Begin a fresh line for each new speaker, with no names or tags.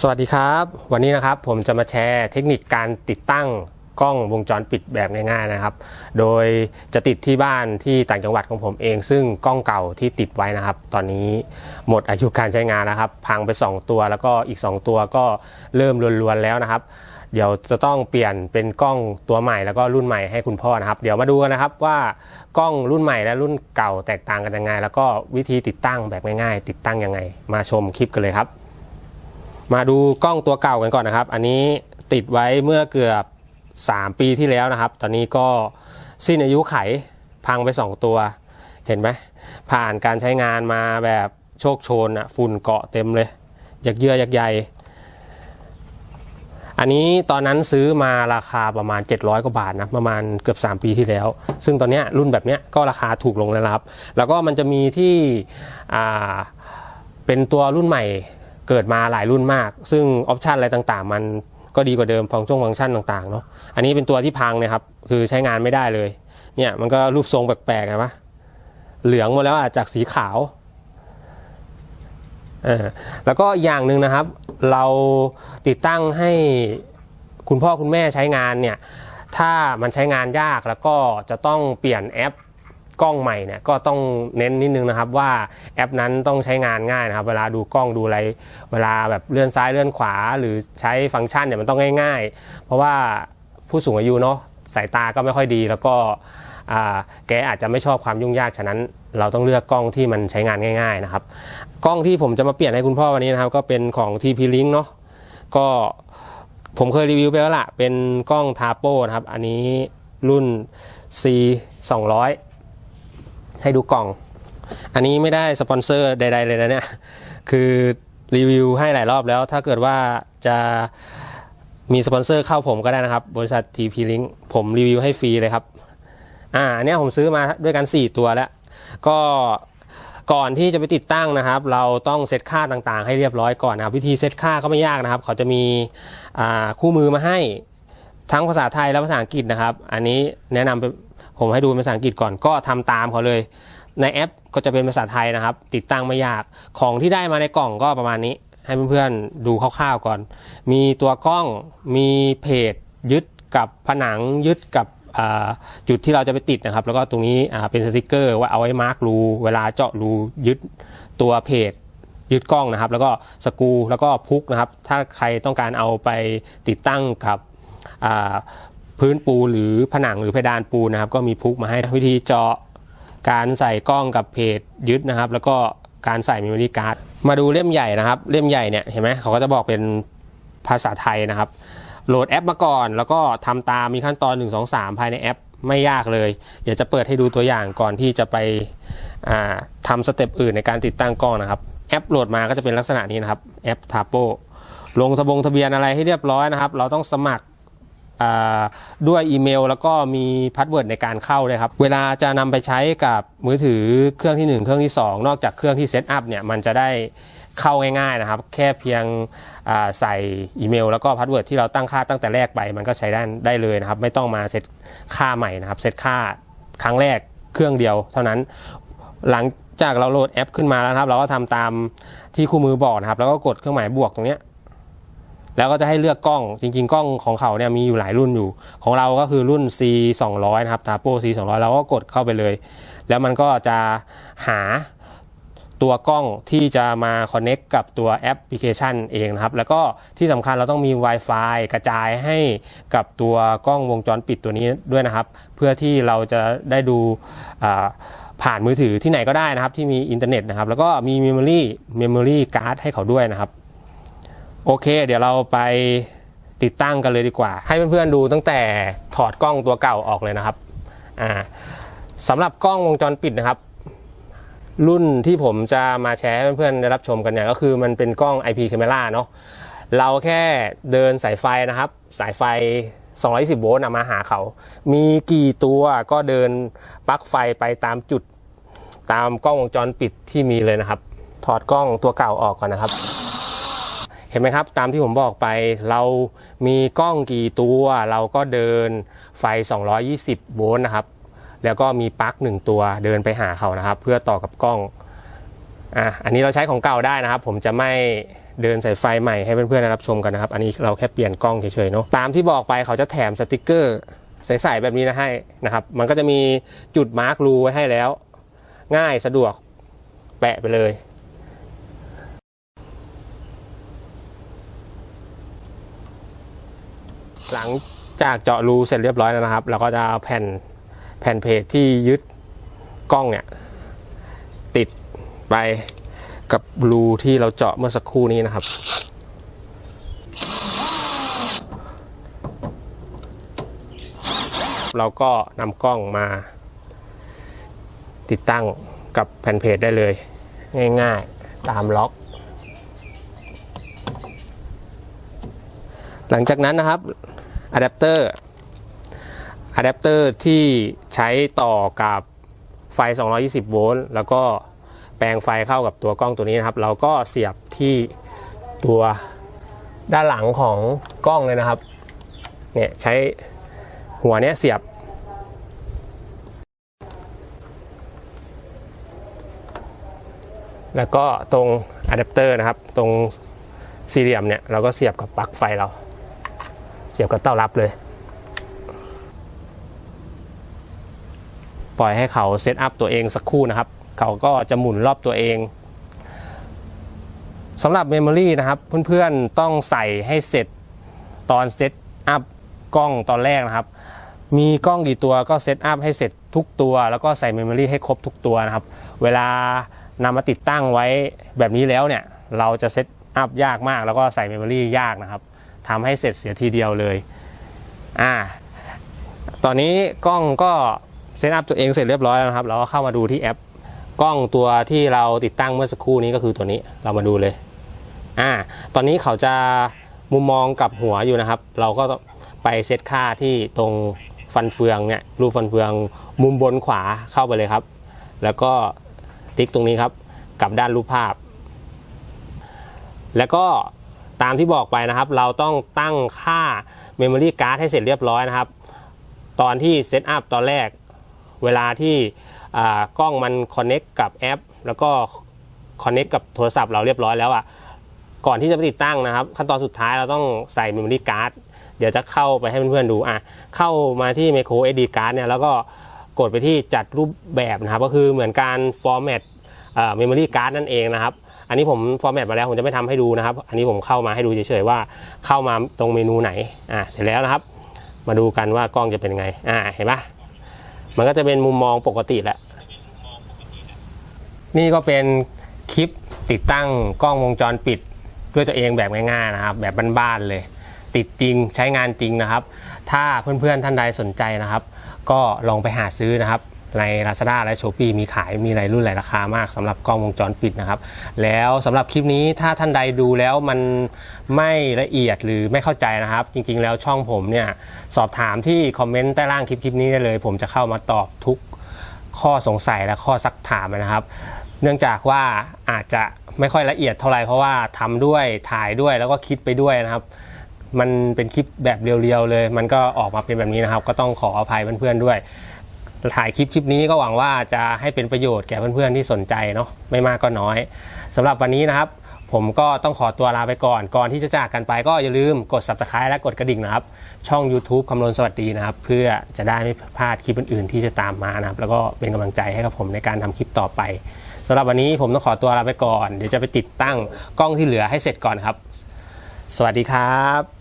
สวัสดีครับ วันนี้นะครับผมจะมาแชร์เทคนิคการติดตั้งกล้องวงจรปิดแบบง่ายๆนะครับ โดยจะติดที่บ้านที่ต่างจังหวัดของผมเอง ซึ่งกล้องเก่าที่ติดไว้นะครับ ตอนนี้หมดอายุการใช้งานนะครับ พังไป 2 ตัวแล้วก็อีก 2 ตัวก็เริ่มรวนๆแล้วนะครับ เดี๋ยวจะต้องเปลี่ยนเป็นกล้องตัวใหม่แล้วก็รุ่นใหม่ให้คุณพ่อนะครับ เดี๋ยวมาดูกันนะครับว่ากล้องรุ่นใหม่และรุ่นเก่าแตกต่างกันยังไง แล้วก็วิธีติดตั้งแบบง่ายๆ ติดตั้งยังไง มาชมคลิปกันเลยครับ มาดูกล้องตัวเก่ากันก่อนนะครับ อันนี้ติดไว้เมื่อเกือบ 3 ปีที่แล้วนะครับ ตอนนี้ก็สิ้นอายุไขพังไป 2 ตัว เห็นไหมผ่านการใช้งานมาแบบโชคโชนอะฝุ่นเกาะเต็มเลยยักเยื่อยักใยอันนี้ตอนนั้นซื้อมาราคาประมาณ 700 กว่าบาทนะประมาณเกือบ 3 ปีที่แล้ว ซึ่งตอนเนี้ยรุ่นแบบเนี้ยก็ราคาถูกลงแล้วครับ แล้วก็มันจะมีที่เป็นตัวรุ่นใหม่ เกิดมาหลายรุ่นมาก ซึ่งออปชันอะไรต่างๆ มันก็ดีกว่าเดิมฟังก์ชันฟังก์ชันต่างๆเนาะอันนี้เป็นตัวที่พังนะครับ คือใช้งานไม่ได้เลย เนี่ยมันก็รูปทรงแปลกๆไงปะเหลืองหมดแล้วอะจากสีขาวอแล้วก็อย่างหนึ่งนะครับ เราติดตั้งให้คุณพ่อคุณแม่ใช้งานเนี่ยถ้ามันใช้งานยากแล้วก็จะต้องเปลี่ยนแอป กล้องใหม่เนี่ยก็ต้องเน้นนิดนึงนะครับว่าแอปนั้นต้องใช้งานง่ายนะครับเวลาดูกล้องดูอะไรเวลาแบบเลื่อนซ้ายเลื่อนขวา หรือใช้ฟังก์ชันเนี่ยมันต้องง่าย ๆ เพราะว่าผู้สูงอายุเนาะสายตาก็ไม่ค่อยดีแล้วก็แกอาจจะไม่ชอบความยุ่งยากฉะนั้น เราต้องเลือกกล้องที่มันใช้งานง่าย ๆนะครับ กล้องที่ผมจะมาเปลี่ยนให้คุณพ่อวันนี้นะครับ ก็เป็นของ TP Link เนาะก็ผมเคยรีวิวไปแล้วล่ะ เป็นกล้องทาโปนะครับ อันนี้รุ่น C 200 ให้ดูกล่อง อันนี้ไม่ได้สปอนเซอร์ใด ๆ เลยนะเนี่ย คือรีวิวให้หลายรอบแล้ว ถ้าเกิดว่าจะมีสปอนเซอร์เข้าผมก็ได้นะครับ บริษัท TP Link ผมรีวิวให้ฟรีเลยครับ อ่าอันเนี้ยผมซื้อมาด้วยกัน 4 ตัวแล้ว ก็ก่อนที่จะไปติดตั้งนะครับ เราต้องเซตค่าต่างๆ ให้เรียบร้อยก่อนนะครับ วิธีเซตค่าก็ไม่ยากนะครับ เขาจะมีอ่าคู่มือมาให้ทั้งภาษาไทยและภาษาอังกฤษนะครับ อันนี้แนะนำเป็น ผมให้ดูเป็นภาษาอังกฤษก่อนก็ทำตามเขาเลย ในแอปก็จะเป็นภาษาไทยนะครับ ติดตั้งไม่ยากของที่ได้มาในกล่องก็ประมาณนี้ ให้เพื่อนๆดูคร่าวๆก่อน มีตัวกล้องมีเพจยึดกับผนังยึดกับจุดที่เราจะไปติดนะครับ แล้วก็ตรงนี้เป็นสติกเกอร์ว่าเอาไว้มาร์กรูเวลาเจาะรูยึดตัวเพจยึดกล้องนะครับ แล้วก็สกูแล้วก็พุกนะครับ ถ้าใครต้องการเอาไปติดตั้งกับ พื้นปูหรือผนังหรือเพดานปูนะครับ ก็มีพุกมาให้วิธีเจาะการใส่กล้องกับเพจยึดนะครับ แล้วก็การใส่ memory card มาดูเล่มใหญ่นะครับ เล่มใหญ่เนี่ยเห็นไหมเขาก็จะบอกเป็นภาษาไทยนะครับ โหลดแอปมาก่อน แล้วก็ทำตามมีขั้นตอน 1 2 3 ภายในแอปไม่ยากเลย เดี๋ยวจะเปิดให้ดูตัวอย่างก่อนที่จะไปอ่าทำสเต็ปอื่นในการติดตั้งกล้องนะครับ แอปโหลดมาก็จะเป็นลักษณะนี้นะครับแอป t a p o ลงทะบงทะเบียนอะไรให้เรียบร้อยนะครับ เราต้องสมัคร ด้วยอีเมล แล้วก็มีพาสเวิร์ดในการเข้าเลยครับ เวลาจะนำไปใช้กับมือถือเครื่องที่ 1 เครื่องที่ 2 นอกจากเครื่องที่เซตอัพเนี่ยมันจะได้เข้าง่ายๆนะครับ แค่เพียงใส่อีเมล แล้วก็พาสเวิร์ดที่เราตั้งค่าตั้งแต่แรกไป มันก็ใช้ได้ได้เลยนะครับ ไม่ต้องมาเซตค่าใหม่นะครับเซตค่าครั้งแรกเครื่องเดียว เท่านั้นหลังจากเราโหลดแอปขึ้นมาแล้วครับ เราก็ทำตามที่คู่มือบอกนะครับ แล้วก็กดเครื่องหมายบวกตรงนี้ แล้วก็จะให้เลือกกล้องจริง ๆ กล้องของเขาเนี่ยมีอยู่หลายรุ่นอยู่ ของเราก็คือรุ่น C 200นะครับ t a p o C 200เราก็กดเข้าไปเลย แล้วมันก็จะหาตัวกล้องที่จะมา Connect กับตัวแอปพลิเคชันเองนะครับ แล้วก็ที่สำคัญเราต้องมี Wi-Fi กระจายให้กับตัวกล้องวงจรปิดตัวนี้ด้วยนะครับ เพื่อที่เราจะได้ดูผ่านมือถือที่ไหนก็ได้นะครับ ที่มีอินเทอร์เน็ตนะครับ แล้วก็มี Memory Memory Card ให้เขาด้วยนะครับ โอเค เดี๋ยวเราไปติดตั้งกันเลยดีกว่า ให้เพื่อนๆดูตั้งแต่ถอดกล้องตัวเก่าออกเลยนะครับอ่าสำหรับกล้องวงจรปิดนะครับ รุ่นที่ผมจะมาแชร์ให้เพื่อนๆได้รับชมกันเนี่ยก็คือมันเป็นกล้อง IP camera เนาะเราแค่เดินสายไฟนะครับ สายไฟ 220 โวลต์มาหาเขา มีกี่ตัวก็เดินปลั๊กไฟไปตามจุด ตามกล้องวงจรปิดที่มีเลยนะครับ ถอดกล้องตัวเก่าออกก่อนนะครับ เห็นไหมครับ ตามที่ผมบอกไปเรามีกล้องกี่ตัว เราก็เดินไฟ 220 โวลต์นะครับ แล้วก็มีปลั๊กหนึ่งตัวเดินไปหาเขานะครับ เพื่อต่อกับกล้องอะอันนี้เราใช้ของเก่าได้นะครับ ผมจะไม่เดินสายไฟใหม่ให้เพื่อนๆได้รับชมกันนะครับ อันนี้เราแค่เปลี่ยนกล้องเฉยๆเนาะตามที่บอกไปเขาจะแถมสติกเกอร์ใสๆแบบนี้นะให้นะครับ มันก็จะมีจุดมาร์กรูไว้ให้แล้ว ง่ายสะดวกแปะไปเลย หลังจากเจาะรูเสร็จเรียบร้อยแล้วนะครับ เราก็จะเอาแผ่นแผ่นเพจที่ยึดกล้องเนี่ยติดไปกับรูที่เราเจาะเมื่อสักครู่นี้นะครับ เราก็นำกล้องมาติดตั้งกับแผ่นเพจได้เลย ง่ายๆตามล็อก หลังจากนั้นนะครับ อะแดปเตอร์อะแดปเตอร์ที่ใช้ต่อกับไฟ 220 โวลต์ แล้วก็แปลงไฟเข้ากับตัวกล้องตัวนี้นะครับ เราก็เสียบที่ตัวด้านหลังของกล้องเลยนะครับ เนี่ยใช้หัวเนี้ยเสียบ แล้วก็ตรงอะแดปเตอร์นะครับ ตรงสี่เหลี่ยมเนี่ยเราก็เสียบกับปลั๊กไฟเรา สียบกับเต้ารับเลย ปล่อยให้เขาเซตอัพตัวเองสักครู่นะครับ เขาก็จะหมุนรอบตัวเองสำหรับเมมโมรีนะครับ เพื่อนๆต้องใส่ให้เสร็จตอนเซตอัพกล้องตอนแรกนะครับ มีกล้องกี่ตัวก็เซตอัพให้เสร็จทุกตัว แล้วก็ใส่เมมโมรีให้ครบทุกตัวนะครับ เวลานำมาติดตั้งไว้แบบนี้แล้วเนี่ย เราจะเซตอัพยากมาก แล้วก็ใส่เมมโมรียากนะครับ ทำให้เสร็จเสียทีเดียวเลยอ่าตอนนี้กล้องก็เซตอัพตัวเองเสร็จเรียบร้อยแล้วนะครับเราก็เข้ามาดูที่แอปกล้องตัวที่เราติดตั้งเมื่อสักครู่นี้ก็คือตัวนี้เรามาดูเลยอ่าตอนนี้เขาจะมุมมองกับหัวอยู่นะครับ เราก็ไปเซตค่าที่ตรงฟันเฟืองเนี่ยรูปฟันเฟืองมุมบนขวาเข้าไปเลยครับ แล้วก็ติ๊กตรงนี้ครับกับด้านรูปภาพ แล้วก็ ตามที่บอกไปนะครับ เราต้องตั้งค่า Memory Card ให้เสร็จเรียบร้อยนะครับ ตอนที่เซตอัพตอนแรก เวลาที่กล้องมัน Connect กับแอป แล้วก็ Connect กับโทรศัพท์เราเรียบร้อยแล้วอะก่อนที่จะไปติดตั้งนะครับ ขั้นตอนสุดท้ายเราต้องใส่ Memory Card เดี๋ยวจะเข้าไปให้เพื่อนๆดูอะเข้ามาที่ Micro SD Card เนี่ยแล้วก็กดไปที่จัดรูปแบบนะครับ ก็คือเหมือนการ format เมมโมรี่การ์ดนั่นเองนะครับ อันนี้ผมฟอร์แมตมาแล้วผมจะไม่ทำให้ดูนะครับ อันนี้ผมเข้ามาให้ดูเฉยๆว่าเข้ามาตรงเมนูไหนอ่าเสร็จแล้วนะครับ มาดูกันว่ากล้องจะเป็นไงอ่าเห็นปะมันก็จะเป็นมุมมองปกติแหละนี่ก็เป็นคลิปติดตั้งกล้องวงจรปิดด้วยตัวเองแบบง่ายๆนะครับ แบบบ้านๆเลยติดจริงใช้งานจริงนะครับ ถ้าเพื่อนๆท่านใดสนใจนะครับ ก็ลองไปหาซื้อนะครับ ใน Lazada และ Shopee มีขายมีหลายรุ่นหลายราคามากสำหรับกล้องวงจรปิดนะครับ แล้วสำหรับคลิปนี้ถ้าท่านใดดูแล้วมันไม่ละเอียดหรือไม่เข้าใจนะครับ จริงๆ แล้วช่องผมเนี่ยสอบถามที่คอมเมนต์ใต้ล่างคลิปคลิปนี้ได้เลย ผมจะเข้ามาตอบทุกข้อสงสัยและข้อซักถามนะครับ เนื่องจากว่าอาจจะไม่ค่อยละเอียดเท่าไหร่เพราะว่าทำด้วยถ่ายด้วยแล้วก็คิดไปด้วยนะครับมันเป็นคลิปแบบเรียวๆเลย มันก็ออกมาเป็นแบบนี้นะครับ ก็ต้องขออภัยเพื่อนๆด้วย ถ่ายคลิปคลิปนี้ก็หวังว่าจะให้เป็นประโยชน์แก่เพื่อนๆที่สนใจเนาะไม่มากก็น้อยสำหรับวันนี้นะครับ ผมก็ต้องขอตัวลาไปก่อน ก่อนที่จะจากกันไปก็อย่าลืมกด subscribe และกดกระดิ่งนะครับ ช่อง YouTube คำนวณสวัสดีนะครับ เพื่อจะได้ไม่พลาดคลิปอื่นๆ ที่จะตามมานะครับ แล้วก็เป็นกำลังใจให้กับผมในการทำคลิปต่อไปสำหรับวันนี้ผมต้องขอตัวลาไปก่อน เดี๋ยวจะไปติดตั้งกล้องที่เหลือให้เสร็จก่อนครับ สวัสดีครับ